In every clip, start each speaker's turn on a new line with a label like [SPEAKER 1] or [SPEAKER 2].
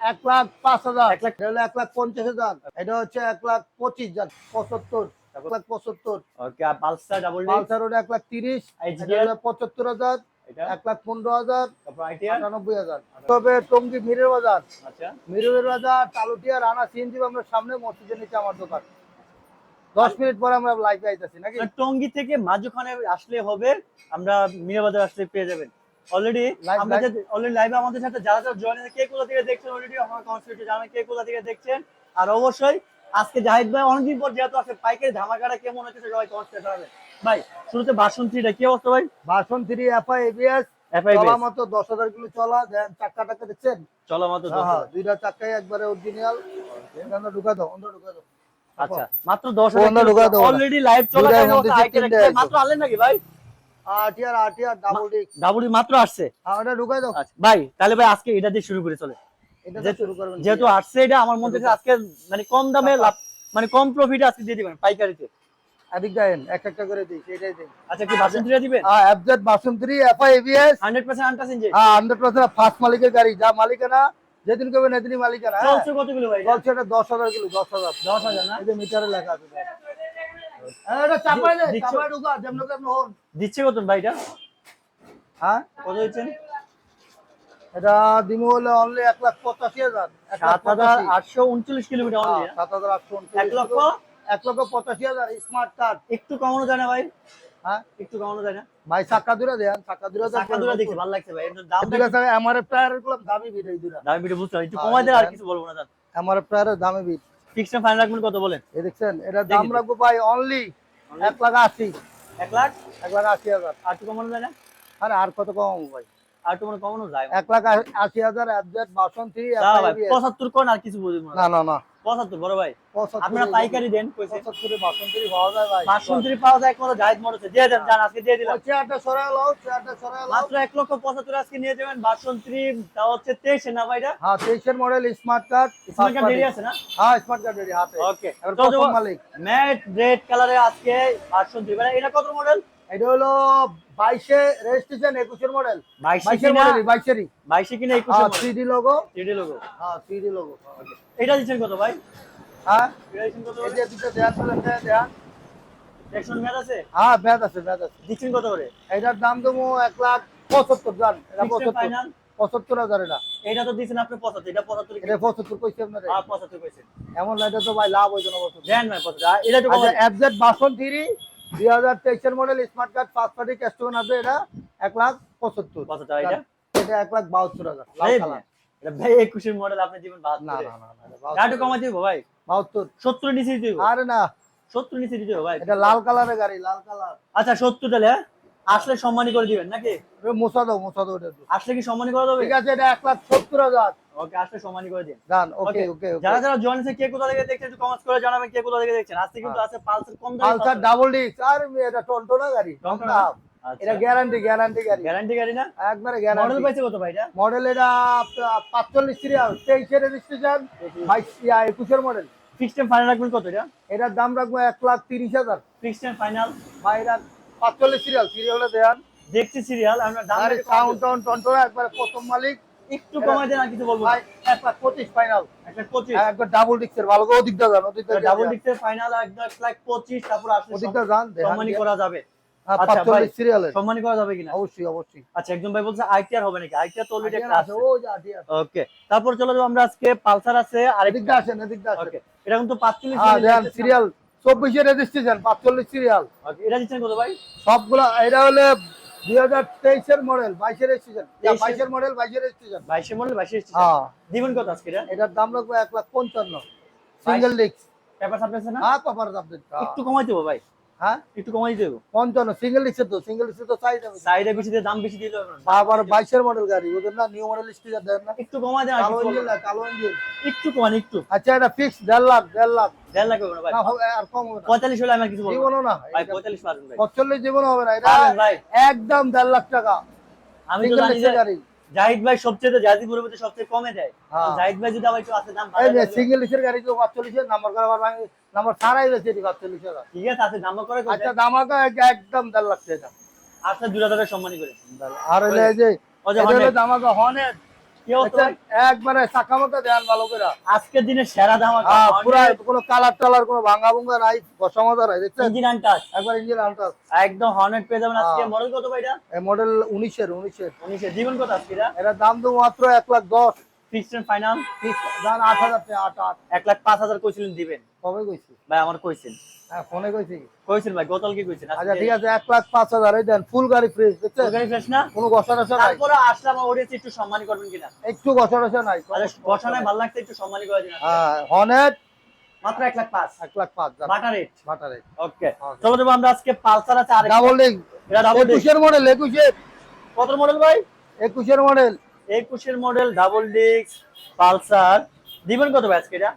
[SPEAKER 1] এক লাখ?
[SPEAKER 2] পাঁচ হাজার।
[SPEAKER 1] এক লাখ-
[SPEAKER 2] এক লাখ পঞ্চাশ হাজার। এটা হচ্ছে এক লাখ পঁচিশ হাজার পঁচাত্তর। এক লাখ পঁচাত্তর।
[SPEAKER 1] পালসার ডাবল
[SPEAKER 2] পালসার ওটা এক লাখ তিরিশ
[SPEAKER 1] HDR
[SPEAKER 2] এটা হলো পঁচাত্তর হাজার এক লাখ পনেরো হাজার আটানব্বই হাজার। তবে টঙ্গি মিরের বাজার।
[SPEAKER 1] আচ্ছা।
[SPEAKER 2] বাজার তালুটিয়া রানা সিএনজি আমরা সামনে মসজিদের নিচে আমার দোকান। দশ মিনিট পরে আমরা লাইভে আইতাছি নাকি?
[SPEAKER 1] টঙ্গি থেকে মাঝখানে আসলে হবে আমরা মিরাবাজার আসলে পেয়ে যাবেন। অলরেডি আমরা অলরেডি লাইভে আমাদের সাথে যারা যারা জয়েন কে কোথা থেকে দেখছেন অলরেডি আমার কনস্টিটিউট জানান কে কোথা থেকে দেখছেন। আর অবশ্যই আজকে জাহিদ ভাই অনেকদিন পর যেহেতু আছে পাইকারি ধামাকাটা কেমন হচ্ছে সবাই কনস্টিটিউট হবে ভাই শুরুতে বাসন্তীটা কি অবস্থা ভাই?
[SPEAKER 2] ভাষণ থ্রি এফআই
[SPEAKER 1] এফআইবি
[SPEAKER 2] চলা মতো দশ হাজার কিলো চলা দেন চাক্কা টাক্কা দেখছেন
[SPEAKER 1] চলো মাত্র
[SPEAKER 2] হ্যাঁ হ্যাঁ,
[SPEAKER 1] হাজার।
[SPEAKER 2] দুইটা চাক্কাই একবারে অরিজিনাল ঢুকা দাও অন্ধ ঢুকা দাও।
[SPEAKER 1] আচ্ছা মাত্র দশ
[SPEAKER 2] অন্য দেবো
[SPEAKER 1] অলরেডি লাইভ চলা। মাত্র আনলেন নাকি ভাই?
[SPEAKER 2] আটিয়ার আটিয়ার ডাবল ডিস্ক
[SPEAKER 1] ডাবুডি মাত্র আসছে?
[SPEAKER 2] হ্যাঁ ওটা ঢুকাই দাও।
[SPEAKER 1] আচ্ছা ভাই তাহলে ভাই আজকে এটা দিয়ে শুরু করে চলে।
[SPEAKER 2] এটা শুরু করবেন।
[SPEAKER 1] যেহেতু আসছে এটা আমার মধ্যে আজকে মানে কম দামে লাভ মানে কম প্রফিটে আজকে দিয়ে দিবেন পাইকারিতে।
[SPEAKER 2] এদিক দেন এক একটা করে দিই সেটাই দিই
[SPEAKER 1] আচ্ছা কি বাসন্তীটা দিবেন?
[SPEAKER 2] হ্যাঁ FZ version three FI ABS
[SPEAKER 1] hundred percent untouched engine
[SPEAKER 2] হ্যাঁ হান্ড্রেড পার্সেন্ট ফার্স্ট মালিকের গাড়ি যা মালিকানা যেদিন করবেন এদিনই মালিকানা হ্যাঁ।
[SPEAKER 1] চলছে কতগুলো ভাই
[SPEAKER 2] চলছে এটা দশ হাজার কিলো দশ হাজার।
[SPEAKER 1] দশ হাজার না?
[SPEAKER 2] এই যে মিটারে লেখা আছে এটা চাপাই দে
[SPEAKER 1] দিচ্ছ-
[SPEAKER 2] ঢুকা যেমন কেমন হন
[SPEAKER 1] দিচ্ছে কত ভাই এটা
[SPEAKER 2] হ্যাঁ?
[SPEAKER 1] কত দিচ্ছেন?
[SPEAKER 2] এটা দিমু হলে অনলি এক লাখ পঁচাশি হাজার।
[SPEAKER 1] সাত হাজার আটশো উনচল্লিশ কিলোমিটার
[SPEAKER 2] হ্যাঁ, সাত হাজার আটশো
[SPEAKER 1] এক লক্ষ?
[SPEAKER 2] এক লক্ষ পঁচাশি হাজার স্মার্ট কার্ড
[SPEAKER 1] একটু কমানো যায় না ভাই?
[SPEAKER 2] হ্যাঁ?
[SPEAKER 1] একটু কমানো যায় না?
[SPEAKER 2] ভাই চাক্কা দূরে দেন চাক্কা দূরে দেন।
[SPEAKER 1] দূরে দেখছি ভালো লাগছে ভাই। এর দাম
[SPEAKER 2] ঠিক আছে আমার টায়ারেরগুলো দামি বিট এই দুটা।
[SPEAKER 1] দামি ভিডিও বুঝতে একটু
[SPEAKER 2] হ্যাঁ,
[SPEAKER 1] কমাই দেন আর কিছু বলব না
[SPEAKER 2] আমার টায়ারের দামি বিট
[SPEAKER 1] ফিক্সড ফাইন রাখবেন কত বলেন?
[SPEAKER 2] এই দেখছেন এটা দাম রাখব ভাই অনলি এক লাখ আশি।
[SPEAKER 1] এক লাখ?
[SPEAKER 2] এক লাখ আশি হাজার।
[SPEAKER 1] আর কমানো যায় না?
[SPEAKER 2] আরে আর কত কম ভাই?
[SPEAKER 1] আর মানে কমানো যায়
[SPEAKER 2] এক লাখ আশি হাজার বাসন্তী
[SPEAKER 1] পঁচাত্তর কোন আর কিছু বুঝব না।
[SPEAKER 2] না না
[SPEAKER 1] পঁচাত্তর বড় ভাই। আপনারা পাইকারি দেন
[SPEAKER 2] পঁচাত্তরে বাসন্তী পাওয়া যায় ভাই।
[SPEAKER 1] বাসন্তী পাওয়া যায় কোনো জায়েদ মরছে দিয়ে দেন জান আজকে দিয়ে দিলাম।
[SPEAKER 2] চেয়ারটা সরাই লাও চেয়ারটা সরাই লাও।
[SPEAKER 1] মাত্র এক লক্ষ পঁচাত্তর আজকে নিয়ে যাবেন বাসন্তী তা হচ্ছে তেইশে না ভাইটা
[SPEAKER 2] হ্যাঁ তেইশের model smart card
[SPEAKER 1] smart card আছে না?
[SPEAKER 2] হ্যাঁ স্মার্ট কার্ড রেডি হাতে।
[SPEAKER 1] ওকে
[SPEAKER 2] এবার প্রথম মালিক।
[SPEAKER 1] ম্যাট রেড কালারে আজকে বাসন্তী মানে এটা কত মডেল
[SPEAKER 2] এটা হলো বাইশে রেজিস্ট্রেশন একুশের মডেল।
[SPEAKER 1] বাইশে
[SPEAKER 2] বাইশের মডেল বাইশেরই।
[SPEAKER 1] বাইশে কিনা একুশে
[SPEAKER 2] হ্যাঁ
[SPEAKER 1] model?
[SPEAKER 2] Three D logo
[SPEAKER 1] logo
[SPEAKER 2] হ্যাঁ থ্রি ডি লোগো
[SPEAKER 1] এটা দিচ্ছেন কত ভাই?
[SPEAKER 2] হ্যাঁ? হ্যাঁ আছে আছে।
[SPEAKER 1] দিচ্ছেন কত করে?
[SPEAKER 2] এটার দাম দেবো এক লাখ পঁচাত্তর জান এটা পঁচাত্তর। পঁচাত্তর হাজার এটা।
[SPEAKER 1] এটা তো দিচ্ছেন আপনি পঁচাত্তর এটা পঁচাত্তর
[SPEAKER 2] এটা পঁচাত্তর কইছি আপনার?
[SPEAKER 1] আর পঁচাত্তর কইছেন।
[SPEAKER 2] এমন না এটা তো ভাই লাভ হইতো না পঁচাত্তর।
[SPEAKER 1] দেন ভাই পঁচাত্তর। এটা তো কত
[SPEAKER 2] আচ্ছা বাসন থ্রি দুই হাজার তেইশের মডেল স্মার্ট কার্ড পার্টি ক্যাস্টন আছে এটা এক লাখ পঁচাত্তর।
[SPEAKER 1] এটা
[SPEAKER 2] এক লাখ বাহাত্তর হাজার
[SPEAKER 1] ভাই একুশের মডেল
[SPEAKER 2] না না না না
[SPEAKER 1] দিব ভাই?
[SPEAKER 2] বাহাত্তর।
[SPEAKER 1] সত্তর নিচে
[SPEAKER 2] আরে না।
[SPEAKER 1] সত্তর নিচে দিতে হবে ভাই?
[SPEAKER 2] এটা লাল কালারের গাড়ি লাল কালার
[SPEAKER 1] আচ্ছা সত্তর তাহলে হ্যাঁ? আসলে সম্মানী করে দিবেন নাকি?
[SPEAKER 2] মোসা দাও
[SPEAKER 1] আসলে কি সম্মানী করে দেবে
[SPEAKER 2] ঠিক আছে এটা এক লাখ সত্তর হাজার।
[SPEAKER 1] ওকে আসলে সম্মানী করে দিন।
[SPEAKER 2] ডান ওকে ওকে
[SPEAKER 1] যারা যারা জয়েন আছে কে কোথা থেকে দেখছেন একটু করে জানাবেন কে কোথা থেকে দেখছেন? আজকে কিন্তু আছে পালসার কম দামে
[SPEAKER 2] পালসার ডাবল ডিস্ক আর এটা টনটনা গাড়ি।
[SPEAKER 1] টনটনা?
[SPEAKER 2] টনটনা। এটা গ্যারান্টি গ্যারান্টি গাড়ি।
[SPEAKER 1] গ্যারান্টি গাড়ি না?
[SPEAKER 2] একবারে
[SPEAKER 1] মডেল পাইছে কত ভাই এটা?
[SPEAKER 2] মডেল এটা পাঁচচল্লিশ সিরিয়াল তেইশের রেজিস্ট্রেশন বাইশ ইয়া, একুশের মডেল
[SPEAKER 1] ফিক্সড ফাইনাল রাখবেন কত এটা?
[SPEAKER 2] এটার দাম রাখব এক লাখ তিরিশ হাজার।
[SPEAKER 1] ফিক্সড ফাইনাল
[SPEAKER 2] বা এটা পাঁচচল্লিশ সিরিয়াল সিরিয়ালে দেন।
[SPEAKER 1] দেখছি সিরিয়াল আমরা দাম
[SPEAKER 2] সাউন্ড। টাউন টনটনা একবারে প্রথম মালিক।
[SPEAKER 1] একটু কমাই দেন আর কিছু বলব
[SPEAKER 2] ভাই পঁচিশ ফাইনাল
[SPEAKER 1] একটা পঁচিশ।
[SPEAKER 2] একবার ডাবল ডিস্কের ভালো করে ওদিকটা যান ওদিকটা
[SPEAKER 1] ডাবল ডিক্সের ফাইনাল একদম লাখ পঁচিশ তারপর আসলে
[SPEAKER 2] ওদিকটা যান
[SPEAKER 1] সম্মানী করা যাবে।
[SPEAKER 2] হ্যাঁ,
[SPEAKER 1] আচ্ছা,
[SPEAKER 2] পাঁচচল্লিশ
[SPEAKER 1] ভাই। সম্মানী করা যাবে কিনা?
[SPEAKER 2] অবশ্যই অবশ্যই।
[SPEAKER 1] আচ্ছা একজন ভাই বলছে আইটিআর হবে নাকি? আইটিআর তো অলরেডি একটা আছে
[SPEAKER 2] আছে।
[SPEAKER 1] ওকে তারপর চলে যাব আমরা আজকে পালসার আছে
[SPEAKER 2] এদিকটা এদিকটা
[SPEAKER 1] এটা কিন্তু পাঁচচল্লিশ
[SPEAKER 2] হ্যাঁ সিরিয়াল রেজিস্ট্রেশন পাঁচচল্লিশ সিরিয়াল
[SPEAKER 1] এটা দিচ্ছেন কত ভাই?
[SPEAKER 2] সবগুলো এটা হলে দুই হাজার তেইশের মডেল বাইশের
[SPEAKER 1] 23
[SPEAKER 2] বাইশের মডেল বাইশের রেজিস্ট্রেশন
[SPEAKER 1] বাইশে মডেল বাইশে
[SPEAKER 2] হ্যাঁ।
[SPEAKER 1] দিবেন কত আজকে এটা
[SPEAKER 2] এটার দাম লাগবে এক লাখ পঞ্চান্ন। সিঙ্গেল ডিস্ক
[SPEAKER 1] পেপার সাপ্লাই না?
[SPEAKER 2] হ্যাঁ পেপার আপডেট
[SPEAKER 1] একটু কমাই দেবো ভাই।
[SPEAKER 2] হ্যাঁ?
[SPEAKER 1] একটু কমাই দেবো।
[SPEAKER 2] পঞ্চান্ন সিঙ্গেল তো সিঙ্গেল তো চাই
[SPEAKER 1] সাইডে বেশি দিয়ে দাম বেশি দিলে হবে
[SPEAKER 2] আবার বাইশের মডেল গাড়ি ওদের না? নিউ মডেল স্টিকার দেন না।
[SPEAKER 1] একটু কমাই দেন
[SPEAKER 2] কালো ইঞ্জিন
[SPEAKER 1] না।
[SPEAKER 2] কালো ইঞ্জিন
[SPEAKER 1] একটু কমান একটু।
[SPEAKER 2] আচ্ছা এটা ফিক্স দেড় লাখ দেড় লাখ।
[SPEAKER 1] দেড় লাখ হবে না ভাই।
[SPEAKER 2] আর কম হবে
[SPEAKER 1] পঁয়তাল্লিশ হলে কিছু বলব না। ভাই পঁয়তাল্লিশ পারবেন ভাই।
[SPEAKER 2] পঁচল্লিশ জীবনও হবে না। এটা একদম দেড় লাখ টাকা।
[SPEAKER 1] আমি তো জানি
[SPEAKER 2] গাড়ি।
[SPEAKER 1] জাহিদ ভাই সবচেয়ে জাহিদপুরের মধ্যে সবচেয়ে কমে দেয়
[SPEAKER 2] হ্যাঁ।
[SPEAKER 1] জাহিদ ভাই যদি আবার একটু আছে দাম।
[SPEAKER 2] সিঙ্গেল ডিস্কের গাড়ি তো পাঁচচল্লিশের নাম্বার করা আবার নাম্বার সারাই রয়েছে এটি পাঁচচল্লিশ
[SPEAKER 1] ঠিক আছে আছে দাম করে
[SPEAKER 2] আচ্ছা দাম একদম দেড় লাগছে এটা
[SPEAKER 1] আচ্ছা দুই হাজারের সম্মানী করে
[SPEAKER 2] আর হলে এই যে দামাকা দেখছেন? একবারে চাকা মতো দেন ভালো করে।
[SPEAKER 1] আজকের দিনে সেরা
[SPEAKER 2] হ্যাঁ, পুরা কোনো কালার টালার কোনো ভাঙা ভুঙ্গা নাই বসা মজা নাই দেখছেন?
[SPEAKER 1] ইঞ্জিন আনটাস
[SPEAKER 2] একবার ইঞ্জিন আনটাস
[SPEAKER 1] একদম হর্নেট পেয়ে যাবেন আজকে।
[SPEAKER 2] হ্যাঁ।
[SPEAKER 1] মডেল কত ভাই এটা?
[SPEAKER 2] এই মডেল উনিশের উনিশের।
[SPEAKER 1] উনিশের জীবন কত আজকে এটা?
[SPEAKER 2] দাম তো মাত্র এক লাখ দশ।
[SPEAKER 1] ফিক্সড এন্ড ফাইনাল
[SPEAKER 2] দাম আট হাজার টাকা আট আট।
[SPEAKER 1] এক লাখ পাঁচ হাজার কইছিলেন দিবেন।
[SPEAKER 2] কবে কইছি
[SPEAKER 1] ভাই আমার কইছেন।
[SPEAKER 2] হ্যাঁ ফোনে কইছি।
[SPEAKER 1] কইছেন ভাই গতল কি কইছেন
[SPEAKER 2] আচ্ছা ঠিক আছে এক লাখ পাঁচ হাজার এই দেন ফুল গাড়ি ফ্রেশ দেখছেন?
[SPEAKER 1] গাড়ি ফ্রেশ না?
[SPEAKER 2] কোনো টসা নাই।
[SPEAKER 1] তারপরে আসলাম অডিয়েন্স একটু সম্মান করবেন কিনা?
[SPEAKER 2] একটু টসা নাই
[SPEAKER 1] আরে বসা নাই ভালো লাগছে একটু করে দিন
[SPEAKER 2] হ্যাঁ হনেট।
[SPEAKER 1] মাত্র এক লাখ পাঁচ।
[SPEAKER 2] এক লাখ পাঁচ
[SPEAKER 1] বাটা রেট
[SPEAKER 2] বাটারে
[SPEAKER 1] ওকে। চলো দেবো আমরা আজকে পালসার আছে আর
[SPEAKER 2] ডাবল ডিং
[SPEAKER 1] এটা ডাবল
[SPEAKER 2] একুশের মডেল
[SPEAKER 1] কত মডেল ভাই?
[SPEAKER 2] একুশের মডেল
[SPEAKER 1] একুশের মডেল ডাবল ডিস্ক পালসার। দিবেন কত ভাই আজকে এটা?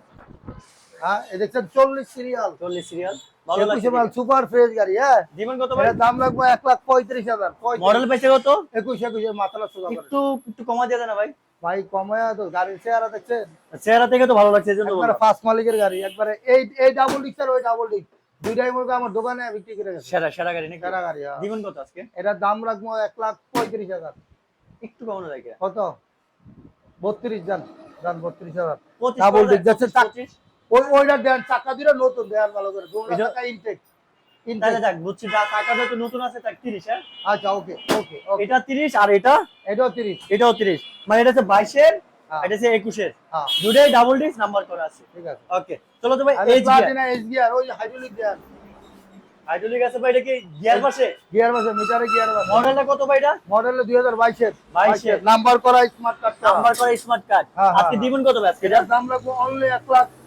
[SPEAKER 2] হ্যাঁ এই দেখছেন চল্লিশ সিরিয়াল
[SPEAKER 1] চল্লিশ সিরিয়াল ভালো লাগছে
[SPEAKER 2] মাল সুপার ফ্রেশ গাড়ি হ্যাঁ?
[SPEAKER 1] দিবেন কত ভাই?
[SPEAKER 2] দাম লাগবে এক লাখ পঁয়ত্রিশ হাজার।
[SPEAKER 1] মডেল পেয়েছে কত?
[SPEAKER 2] একুশ একুশে মাথালা সোজা করে।
[SPEAKER 1] একটু একটু কমা দিয়ে দেন ভাই?
[SPEAKER 2] ভাই কমায়া তো গাড়ির চেহারা দেখছেন?
[SPEAKER 1] চেহারা থেকে তো ভালো লাগছে এই
[SPEAKER 2] একবারে ফার্স্ট মালিকের গাড়ি একবারে এই এই ডাবল ডিক্স আর ওই ডাবল ডিক্স দুইটাই মনে আমার দোকানে বিক্রি করে গেছে।
[SPEAKER 1] সেরা সেরা গাড়ি
[SPEAKER 2] সেরা গাড়ি হ্যাঁ।
[SPEAKER 1] কত আজকে?
[SPEAKER 2] এটার দাম রাখব এক লাখ পঁয়ত্রিশ হাজার।
[SPEAKER 1] একটু কমানো যায়
[SPEAKER 2] কত? বত্রিশ যান যান বত্রিশ হাজার।
[SPEAKER 1] পঁচিশ
[SPEAKER 2] Double
[SPEAKER 1] করে দেন,
[SPEAKER 2] যাচ্ছে,
[SPEAKER 1] পঁচিশ, পঁচিশ।
[SPEAKER 2] ওই ওইটা দেন চাকা দিলে নতুন দেন ভালো করে।
[SPEAKER 1] এটা-
[SPEAKER 2] চাকা ইনটেক
[SPEAKER 1] তাহলে
[SPEAKER 2] ইনটেক
[SPEAKER 1] বুঝছি যা টাকা যেহেতু নতুন আছে তাক তিরিশ হ্যাঁ?
[SPEAKER 2] আচ্ছা ওকে ওকে ওকে।
[SPEAKER 1] এটা তিরিশ আর এটা?
[SPEAKER 2] এটাও তিরিশ।
[SPEAKER 1] এটাও তিরিশ। মানে এটা হচ্ছে বাইশের
[SPEAKER 2] হ্যাঁ।
[SPEAKER 1] এটা হচ্ছে একুশের।
[SPEAKER 2] হ্যাঁ।
[SPEAKER 1] দুটাই ডাবল ডিস্ক নাম্বার করা আছে।
[SPEAKER 2] ঠিক আছে।
[SPEAKER 1] ওকে চলো তো ভাই
[SPEAKER 2] আর
[SPEAKER 1] গিয়ার
[SPEAKER 2] প্লাটিনা গিয়ার ওই হাইড্রোলিক গিয়ার
[SPEAKER 1] হাইড্রোলিক আছে ভাই এটা কি গিয়ার পাশে
[SPEAKER 2] গিয়ার বাসে মিটারে গিয়ার বাসে
[SPEAKER 1] মডেলটা কত ভাই এটা?
[SPEAKER 2] মডেল দুই হাজার বাইশের।
[SPEAKER 1] 22 এর।
[SPEAKER 2] নাম্বার করা স্মার্ট কার্ড
[SPEAKER 1] নাম্বার করা স্মার্ট কার্ড আজকে। দিবেন কত ভাই আজকে
[SPEAKER 2] দাম রাখব অনলি এক লাখ পঁচাত্তর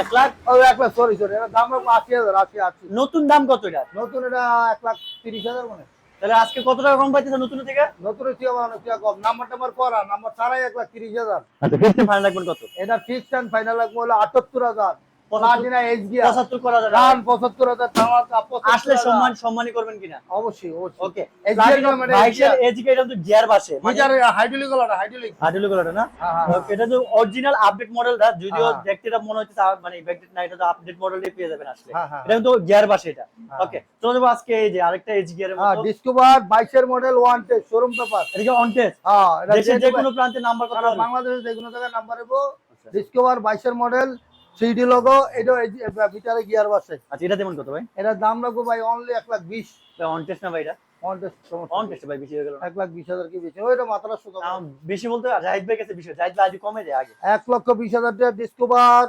[SPEAKER 1] এক লাখ?
[SPEAKER 2] ও এক লাখ সরি সরি এটার দাম রাখব আশি হাজার আশি আশি।
[SPEAKER 1] নতুন দাম কত এটা?
[SPEAKER 2] নতুন এটা এক লাখ তিরিশ হাজার মানে।
[SPEAKER 1] তাহলে আজকে কত টাকা কম পাইতেছে নতুন থেকে?
[SPEAKER 2] নতুন আমার অনেক কম। নাম্বার টাম্বার করা নাম্বার ছাড়াই এক লাখ তিরিশ হাজার।
[SPEAKER 1] আচ্ছা ফাইনাল লাগবে কত?
[SPEAKER 2] এটা ফিক্সড ফাইনাল লাগবে হলো আটাত্তর হাজার। প্লাটিনা এস গিয়ার
[SPEAKER 1] করা যাবে।
[SPEAKER 2] রান পঁচাত্তর হাজার ধামাকা
[SPEAKER 1] আসলে সম্মান সম্মানই করবেন কিনা?
[SPEAKER 2] অবশ্যই অবশ্যই।
[SPEAKER 1] ওকে
[SPEAKER 2] এই গিয়ারটা
[SPEAKER 1] বাইশের এটা তো গিয়ার বাসে।
[SPEAKER 2] মিটারে হাইড্রোলিক হলো হাইড্রোলিক
[SPEAKER 1] হাইড্রোলিক ওটা না?
[SPEAKER 2] হ্যাঁ,
[SPEAKER 1] Okay, এটা তো অরিজিনাল আপডেট মডেলটা যদিও। দেখতে এটা মনে হচ্ছে মানে ব্যাকডেট না এটা তো আপডেট মডেলই পেয়ে যাবেন আসলে। এটা কিন্তু গিয়ার বাসে এটা। ওকে চলে যাব আজকে এই যে আরেকটা এইচ গিয়ারের মতো।
[SPEAKER 2] ডিসকভার বাইশের model one test showroom paper.
[SPEAKER 1] এদিকে অন টেস্ট
[SPEAKER 2] হ্যাঁ এটা যে
[SPEAKER 1] যে কোনো প্রান্তে নাম্বার কত
[SPEAKER 2] বাংলাদেশে যে কোনো জায়গায় নাম্বার দেবো। ডিসকভার বাইশের মডেল থ্রি লোগো এটা মিটারে গিয়ার বাসে
[SPEAKER 1] আচ্ছা এটা যেমন কত ভাই?
[SPEAKER 2] এটার দাম রাখব ভাই অনলি এক লাখ বিশ।
[SPEAKER 1] অন টেস্ট না ভাই এটা?
[SPEAKER 2] অন টেস্ট
[SPEAKER 1] অন টেস্ট ভাই বেশি হয়ে গেল
[SPEAKER 2] এক লাখ বিশ হাজার কি বেশি? ওইটা মাত্রা শুধু
[SPEAKER 1] বেশি বলতে জাহিদ ভাই কাছে বিষয় জাহিদ ভাই আজ কমে যায় আগে।
[SPEAKER 2] এক লক্ষ বিশ হাজার টাকা ডিসকভার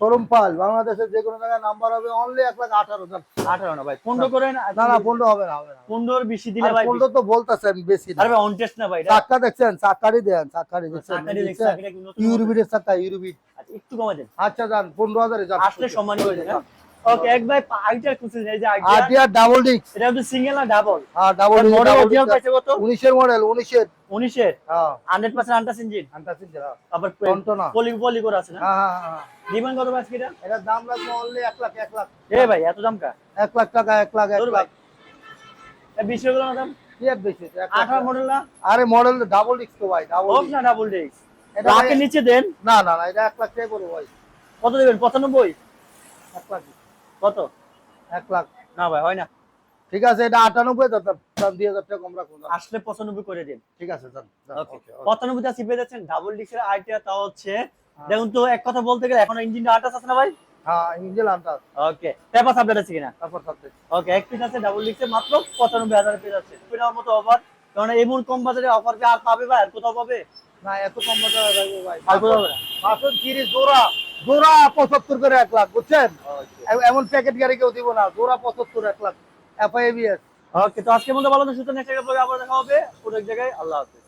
[SPEAKER 2] শোরুম পাল বাংলাদেশের যে কোনো জায়গায় নাম্বার হবে অনলি এক লাখ আঠারো
[SPEAKER 1] আঠারো না ভাই পনেরো করে
[SPEAKER 2] না? না পনেরো হবে না হবে না।
[SPEAKER 1] পনেরোর বেশি দিলে ভাই
[SPEAKER 2] পনেরো তো বলতেছেন বেশি না।
[SPEAKER 1] আরে অন টেস্ট না ভাই
[SPEAKER 2] চাক্কা দেখছেন চাক্কারি দেন চাক্কারি দেখছেন? ইউরোবিটের চাক্কা ইউরোবিট।
[SPEAKER 1] আচ্ছা, একটু কমাই দেন।
[SPEAKER 2] আচ্ছা যান পনেরো হাজারে যান।
[SPEAKER 1] আসলে হয়ে যায় দেন ওকে এক ভাই খুঁজছেন এই যে
[SPEAKER 2] ডাবল ডিস্ক
[SPEAKER 1] এটা সিঙ্গেল না ডাবল
[SPEAKER 2] হ্যাঁ ডাবল
[SPEAKER 1] মডেল অরিজিনাল পাইছে কত?
[SPEAKER 2] উনিশের মডেল উনিশের।
[SPEAKER 1] উনিশের?
[SPEAKER 2] হ্যাঁ।
[SPEAKER 1] হান্ড্রেড পার্সেন্ট আন্টাস ইঞ্জিন
[SPEAKER 2] আন্টাসিন যারা
[SPEAKER 1] আবার
[SPEAKER 2] টনটনা।
[SPEAKER 1] পলি পলি করে আছে না?
[SPEAKER 2] হ্যাঁ হ্যাঁ হ্যাঁ
[SPEAKER 1] দিবেন কত ভাই এটা?
[SPEAKER 2] দাম লাগবে অনলি এক লাখ এক লাখ।
[SPEAKER 1] এ ভাই এত দাম কা
[SPEAKER 2] এক লাখ টাকা এক লাখ এক
[SPEAKER 1] তোর
[SPEAKER 2] লাখ।
[SPEAKER 1] এ হয়ে দাম?
[SPEAKER 2] কি আর বেশি? এটা? এক লাখ
[SPEAKER 1] আঠারো
[SPEAKER 2] টাকা।
[SPEAKER 1] মডেল না?
[SPEAKER 2] আরে মডেল ডাবল ডিস্ক তো ভাই ডাবল
[SPEAKER 1] হোক না ডাবল ডিস্ক
[SPEAKER 2] এটা ভাই-
[SPEAKER 1] নিচে দেন।
[SPEAKER 2] না না না এটা এক লাখ টাকা করব ভাই।
[SPEAKER 1] কত দেবেন? পঁচানব্বই?
[SPEAKER 2] এক লাখ।
[SPEAKER 1] কত?
[SPEAKER 2] এক লাখ।
[SPEAKER 1] না ভাই হয় না।
[SPEAKER 2] ঠিক আছে এটা আটানব্বই দাম দুই হাজার টাকা কম রাখুন
[SPEAKER 1] আসলে পঁচানব্বই করে দিন।
[SPEAKER 2] ঠিক আছে.
[SPEAKER 1] পঁচানব্বই টা সিপে যাচ্ছেন ডাবল ডিস্কের আইটিয়া তাও হচ্ছে দেখুন তো এক কথা বলতে গেলে এখন ইঞ্জিনটা আটাস আছে না ভাই?
[SPEAKER 2] হ্যাঁ ইঞ্জিন আনটা
[SPEAKER 1] ওকে পেপার সাবলেট আছে কিনা?
[SPEAKER 2] তারপর সাথে
[SPEAKER 1] ওকে এক পিস আছে ডাবল ডিস্কে মাত্র পঁচানব্বই হাজার পিস আছে। মতো অফার কারণ এমন কম বাজারে অফার আর পাবে ভাই? আর কোথাও পাবে?
[SPEAKER 2] না এত কম বাজার রাখব ভাই।
[SPEAKER 1] আর কোথাও পাবে না।
[SPEAKER 2] বাসন তিরিশ জোড়া। জোড়া পঁচাত্তর করে এক লাখ বুঝছেন? এমন প্যাকেট গাড়ি কেউ দিব না জোড়া পঁচাত্তর এক লাখ এফআইবিএস
[SPEAKER 1] ওকে তো আজকে মধ্যে ভালো সুতরাং নেক্সট জায়গায় আবার দেখা হবে পুরো এক জায়গায়। আল্লাহ হাফেজ।